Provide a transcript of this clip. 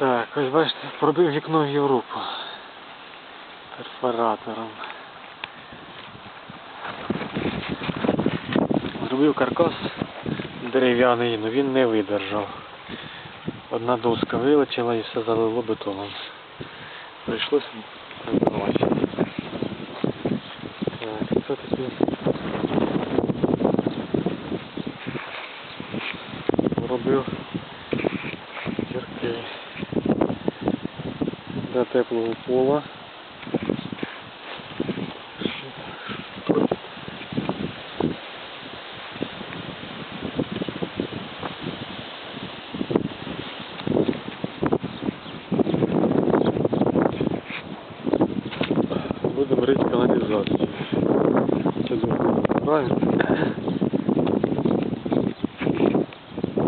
Так, ось бачите, пробив вікно в Європу. Перфоратором. Зробив каркас дерев'яний, але він не видержав. Одна доска вилетіла і все залило бетоном. Прийшлося розбивати. Так, це такі робив для теплого пола. Будемо рити каналізацію. Це дуже правильно.